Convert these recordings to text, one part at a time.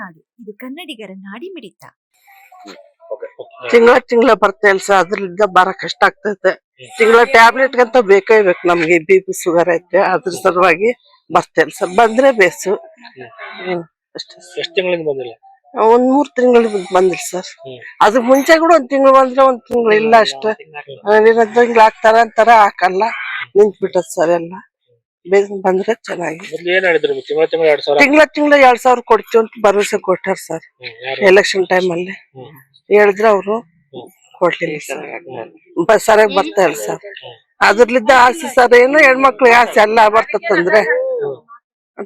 ನಾಡು ಇದು ಕನ್ನಡಿಗರ ನಾಡಿ ಮಿಡಿತ. ತಿಂಗಳ ತಿಂಗಳ ಬರ್ತೇಲ್ ಸರ್ ಅದ್ರಿಂದ ಬಾರ ಕಷ್ಟ ಆಗ್ತೈತೆ. ತಿಂಗಳ ಟ್ಯಾಬ್ಲೆಟ್ ಅಂತ ಬೇಕೇ ಬೇಕು ನಮ್ಗೆ ಬಿ ಪಿ ಶುಗರ್ ಐತೆ ಅದ್ರ ಸಲುವಾಗಿ ಬರ್ತೇಲ್ ಸರ್ ಬಂದ್ರೆ ಬೇಸು. ಅಷ್ಟೇ ಬಂದಿಲ್ಲ? ಒಂದ್ ಮೂರ್ ತಿಂಗಳು ಬಂದಿಲ್ಲ ಸರ್. ಅದ್ರ ಮುಂಚೆ ಕೂಡ ಒಂದ್ ತಿಂಗಳು ಬಂದ್ರೆ ಒಂದ್ ತಿಂಗಳು ಇಲ್ಲ ಅಷ್ಟೇ. ತಿಂಗಳು ಹಾಕ್ತಾರ ಅಂತಾರ ಹಾಕಲ್ಲ. ನಿಂತ್ಬಿಟ್ಟದ್ ಸರ್ ಎಲ್ಲ. ಬೇಗ ಬಂದ್ರೆ ಚೆನ್ನಾಗಿ. ಮೊದ್ಲು ಏನ್ ಹೇಳಿದ್ರು ತಿಂಗಳ ತಿಂಗಳ ಎರಡ್ ಸಾವಿರ? ತಿಂಗಳ ತಿಂಗಳ ಎರಡ್ ಸಾವಿರ ಕೊಡ್ತೀವಿ ಅಂತ ಭರವಸೆ ಕೊಟ್ಟಾರ ಸರ್. ಹ್ಮ್, ಯಾರು? ಎಲೆಕ್ಷನ್ ಟೈಮ್ ಅಲ್ಲಿ. ಹ್ಮ್. ಹೇಳಿದ್ರೆ ಅವರು ಕೊಡ್ಲಿಲ್ಲ ಸರ್. ಬ- ಸರಿಯಾಗಿ ಬರ್ತಾ ಇಲ್ಲ ಸರ್. ಅದ್ರಲ್ಲಿದ್ದ ಆಸೆ ಸರ್ ಏನು ಹೆಣ್ಮಕ್ಳಿಗೆ ಆಸೆ ಎಲ್ಲ ಬರ್ತದಂದ್ರೆ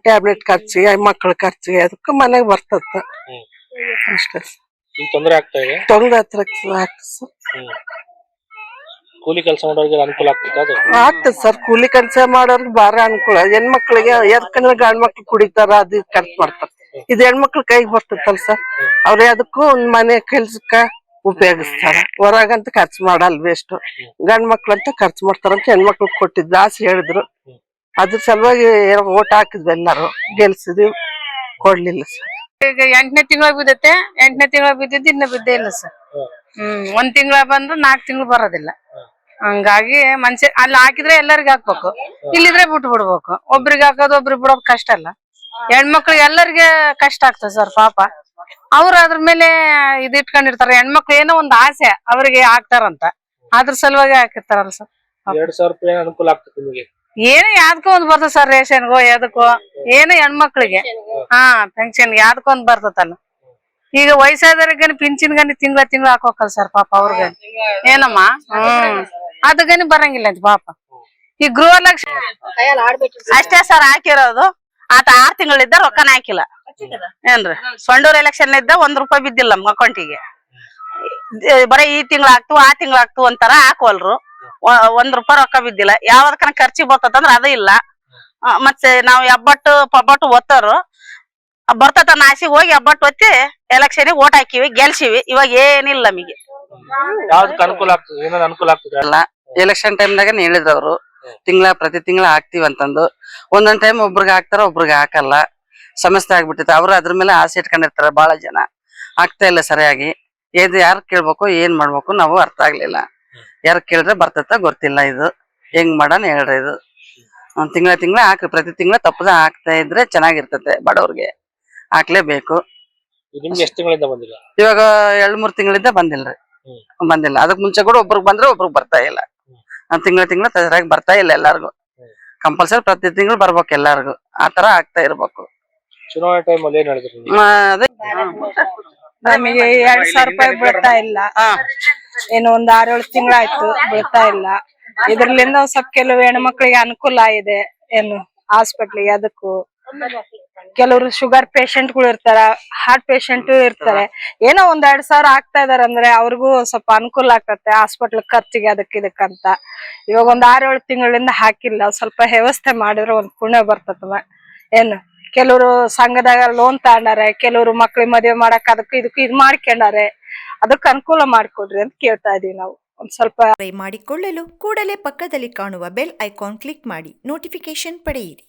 ಟ್ಯಾಬ್ಲೆಟ್ ಖರ್ಚಿಗೆ ಮಕ್ಳ ಖರ್ಚಿಗೆ ಅದಕ್ಕೆ ಮನೆಗೆ ಬರ್ತದ ಹ್ಮ್. ಅಷ್ಟೇ ಸರ್. ಈಗ ತೊಂದ್ರೆ ಆಗ್ತಾ ಇದೆ? ತೊಂದ್ರೆ ಹತ್ರ ಆಗ್ತದೆ ಸರ್. ಹ್ಮ್. ಕೂಲಿ ಕೆಲಸ ಮಾಡೋರಿಗೆ ಅನುಕೂಲ ಆಗ್ತದೆ ಅದು? ಆಗ್ತದೆ ಸರ್ ಕೂಲಿ ಕೆಲಸ ಮಾಡೋರ್ಗೆ ಬಾರ ಅನುಕೂಲ. ಹೆಣ್ಮಕ್ಳಿಗೆ ಯಾಕಂದ್ರೆ ಗಂಡ್ ಮಕ್ಳು ಕುಡಿತಾರ ಅದು ಖರ್ಚು ಮಾಡ್ತಾರ. ಇದು ಹೆಣ್ಮಕ್ಳ ಕೈಗೆ ಬರ್ತೈತಲ್ ಸರ್ ಅವ್ರ ಅದಕ್ಕೂ ಒಂದ್ ಮನೆ ಕೆಲ್ಸಕ್ಕ ಉಪಯೋಗಿಸ್ತಾರ. ಹೊರಗಂತ ಖರ್ಚು ಮಾಡಲ್ ವೇಸ್ಟ್ ಗಂಡ್ ಮಕ್ಳಂತ ಖರ್ಚು ಮಾಡ್ತಾರಂತ ಹೆಣ್ಮಕ್ಳು ಕೊಟ್ಟಿದ್ ಆಸೆ ಹೇಳಿದ್ರು. ಅದ್ರ ಸಲುವಾಗಿ ಓಟ್ ಹಾಕಿದ್ವಿ ಎಲ್ಲಾರು ಗೆಲ್ಸಿದ್ವಿ ಕೊಡ್ಲಿಲ್ಲ ಸರ್. ಈಗ ಎಂಟನೇ ತಿಂಗಳ ಬಿದ್ದೈತೆ ಎಂಟನೇ ತಿಂಗಳ ಬಿದ್ದಿದ್ದು ಇನ್ನ ಬಿದ್ದೇ ಇಲ್ಲ ಸರ್. ಹ್ಮ್. ಒಂದ್ ತಿಂಗಳ ಬಂದ್ರು ನಾಲ್ಕು ತಿಂಗಳು ಬರೋದಿಲ್ಲ. ಹಂಗಾಗಿ ಮನ್ಸಿ ಅಲ್ಲಿ ಹಾಕಿದ್ರೆ ಎಲ್ಲರಿಗೂ ಹಾಕ್ಬೇಕು. ಇಲ್ಲಿದ್ರೆ ಬಿಟ್ಟು ಬಿಡ್ಬೇಕು. ಒಬ್ರಿಗೆ ಹಾಕೋದು ಒಬ್ರಿಗೆ ಬಿಡೋದು ಕಷ್ಟ ಅಲ್ಲ. ಹೆಣ್ಮಕ್ಳಿಗೆ ಎಲ್ಲರಿಗೆ ಕಷ್ಟ ಆಗ್ತದೆ ಸರ್ ಪಾಪ. ಅವ್ರು ಅದ್ರ ಮೇಲೆ ಇದ್ ಇಟ್ಕೊಂಡಿರ್ತಾರ. ಹೆಣ್ಮಕ್ಳು ಏನೋ ಒಂದ್ ಆಸೆ ಅವ್ರಿಗೆ ಹಾಕ್ತಾರಂತ. ಅದ್ರ ಸಲುವಾಗಿ ಹಾಕಿರ್ತಾರಲ್ಲ ಸರ್. ಎರಡ್ ಸಾವಿರ ರೂಪಾಯಿ ಅನುಕೂಲ ಆಗ್ತದೆ ನಿಮಗೆ? ಏನು ಯಾವ್ದಕ್ಕೂ ಒಂದ್ ಬರ್ತದ ಸರ್ ರೇಷನ್ಗೋ ಯಾವ್ದಕ್ಕೋ. ಏನು ಹೆಣ್ಮಕ್ಳಿಗೆ. ಹಾ ಪೆನ್ಷನ್ ಯಾವ್ದಕ್ಕೋ ಒಂದ್ ಬರ್ತದಲ್ಲ. ಈಗ ವಯಸ್ಸಾದವ್ರಿಗೆ ಪಿಂಚಿನ್ ಗನಿ ತಿಂಗಳ ತಿಂಗಳ ಹಾಕೋಕಲ್ ಸರ್ ಪಾಪ ಅವ್ರಿಗೆ ಏನಮ್ಮ? ಹ್ಮ್. ಅದಗನಿ ಬರಂಗಿಲ್ಲ ಅಂತ ಪಾಪ. ಈ ಗೃಹಲಕ್ಷ್ಮಿ ಅಷ್ಟೇ ಸರ್ ಹಾಕಿರೋದು. ಆತ ಆರ್ ತಿಂಗಳಿದ್ದ ರೊಕ್ಕನ ಹಾಕಿಲ್ಲ. ಏನ್ರಿ? ಸೊಂಡೂರ್ ಎಲೆಕ್ಷನ್ ಇದ್ದ ಒಂದ್ ರೂಪಾಯಿ ಬಿದ್ದಿಲ್ಲ ನಮ್ ಅಕೌಂಟಿಗೆ ಬರೀ ಈ ತಿಂಗಳ ಆಗ್ತು ಆ ತಿಂಗಳ ಆಗ್ತು ಅಂತಾರ ಹಾಕೋಲ್ರು ಒಂದ್ ರೂಪಾಯಿ ರೊಕ್ಕ ಬಿದ್ದಿಲ್ಲ. ಯಾವ್ದಕ್ಕನ ಖರ್ಚಿಗೆ ಬರ್ತದಂದ್ರ ಅದ ಇಲ್ಲ. ಮತ್ತೆ ನಾವು ಎಬ್ಬಟ್ಟು ಪಬ್ಬಟ್ಟು ಒತ್ತರು. ಬರ್ತದ ನಾಸಿ ಹೋಗಿ ಎಬ್ಬಟ್ಟು ಒತ್ತಿ ಎಲೆಕ್ಷನ್ ಓಟ್ ಹಾಕಿವಿ ಗೆಲ್ಸಿವಿ. ಇವಾಗ ಏನಿಲ್ಲ ನಮಗೆ. ಅನುಕೂಲ ಆಗ್ತದೆ? ಏನಾದ್ರು ಅನುಕೂಲ ಆಗ್ತದೆ? ಅಲ್ಲ. ಎಲೆಕ್ಷನ್ ಟೈಮ್ನಾಗ ಹೇಳಿದ್ರು ಅವರು ತಿಂಗಳ ಪ್ರತಿ ತಿಂಗಳ ಹಾಕ್ತಿವಿ ಅಂತಂದು. ಒಂದೊಂದ್ ಟೈಮ್ ಒಬ್ರಿಗೆ ಹಾಕ್ತಾರ ಒಬ್ರಿಗೆ ಹಾಕಲ್ಲ. ಸಮಸ್ಯೆ ಆಗ್ಬಿಟ್ಟಿತ್ತು. ಅವ್ರು ಅದ್ರ ಮೇಲೆ ಆಸೆ ಇಟ್ಕೊಂಡಿರ್ತಾರೆ ಬಹಳ ಜನ. ಆಗ್ತಾ ಇಲ್ಲ ಸರಿಯಾಗಿ. ಇದು ಯಾರು ಕೇಳ್ಬೇಕು ಏನ್ ಮಾಡ್ಬೇಕು ನಾವು ಅರ್ಥ ಆಗ್ಲಿಲ್ಲ. ಯಾರು ಕೇಳಿದ್ರೆ ಬರ್ತೈತ ಗೊತ್ತಿಲ್ಲ ಇದು. ಹೆಂಗ್ ಮಾಡೋಣ ಹೇಳ್ರಿ ಇದು. ಒಂದ್ ತಿಂಗಳ ತಿಂಗಳ ಹಾಕ್ರಿ. ಪ್ರತಿ ತಿಂಗಳ ತಪ್ಪದ ಹಾಕ್ತಾ ಇದ್ರೆ ಚೆನ್ನಾಗಿರ್ತತೆ ಬಡವ್ರಿಗೆ. ಹಾಕ್ಲೇಬೇಕು. ಇವಾಗ ಎರಡ್ ಮೂರ್ ತಿಂಗಳಿಂದ ಬಂದಿಲ್ರಿ. ಬಂದಿಲ್ಲ. ಅದಕ್ ಮುಂಚೆ ಕೂಡ ಒಬ್ರಿಗೆ ಬಂದ್ರೆ ಒಬ್ರಿಗೆ ಬರ್ತಾ ಇಲ್ಲ. ತಿಂಗಳ ತಿಂಗಳ ಸರಿಯಾಗಿ ಬರ್ತಾ ಇಲ್ಲ ಎಲ್ಲಾರ್ಗು. ಕಂಪಲ್ಸರಿ ಪ್ರತಿ ತಿಂಗಳು ಬರ್ಬೇಕು ಎಲ್ಲಾರ್ಗು. ಆತರ ಆಗ್ತಾ ಇರ್ಬೇಕು. ಚುನಾವಣೆ ಟೈಮ್ ಅಲ್ಲಿ ಏನ್ ಹೇಳಿದ್ರು ನಿಮ್ಗೆ? ಎರಡ್ ಸಾವಿರ ರೂಪಾಯಿ ಬೀಳ್ತಾ ಇಲ್ಲ. ಏನು ಒಂದ್ ಆರೇಳು ತಿಂಗಳಾಯ್ತು ಬೀಳ್ತಾ ಇಲ್ಲ. ಇದ್ರಲಿಂದ ಸ್ವಲ್ಪ ಕೆಲವು ಹೆಣ್ಮಕ್ಳಿಗೆ ಅನುಕೂಲ ಇದೆ ಏನು ಹಾಸ್ಪಿಟ್ಲಿಗೆ ಅದಕ್ಕೂ. ಕೆಲವರು ಶುಗರ್ ಪೇಷಂಟ್ಗಳು ಇರ್ತಾರ ಹಾರ್ಟ್ ಪೇಷಂಟ್ ಇರ್ತಾರೆ. ಏನೋ ಒಂದ್ ಎರಡ್ ಸಾವಿರ ಆಗ್ತಾ ಇದಾರೆ ಅಂದ್ರೆ ಅವ್ರಿಗೂ ಸ್ವಲ್ಪ ಅನುಕೂಲ ಆಗ್ತತೆ ಹಾಸ್ಪಿಟ್ಲ್ ಖರ್ಚಿಗೆ ಅದಕ್ಕೆ ಇದಕ್ಕಂತ. ಇವಾಗ ಒಂದ್ ಆರೇಳು ತಿಂಗಳಿಂದ ಹಾಕಿಲ್ಲ ಸ್ವಲ್ಪ ವ್ಯವಸ್ಥೆ ಮಾಡಿದ್ರೆ ಒಂದ್ ಪುಣ್ಯ ಬರ್ತದ ಏನು? ಕೆಲವರು ಸಂಘದಾಗ ಲೋನ್ ತಗೊಂಡಾರೆ, ಕೆಲವರು ಮಕ್ಳಿಗೆ ಮದುವೆ ಮಾಡಕ್ ಅದಕ್ಕೆ ಇದಕ್ಕೆ ಇದ್ ಮಾಡ್ಕೊಂಡಾರೆ. ಅದಕ್ಕೆ ಅನುಕೂಲ ಮಾಡ್ಕೊಡ್ರಿ ಅಂತ ಕೇಳ್ತಾ ಇದೀವಿ ನಾವು. ಒಂದ್ ಸ್ವಲ್ಪ ಮಾಡಿಕೊಳ್ಳಲು ಕೂಡಲೇ ಪಕ್ಕದಲ್ಲಿ ಕಾಣುವ ಬೆಲ್ ಐಕಾನ್ ಕ್ಲಿಕ್ ಮಾಡಿ ನೋಟಿಫಿಕೇಶನ್ ಪಡೆಯಿರಿ.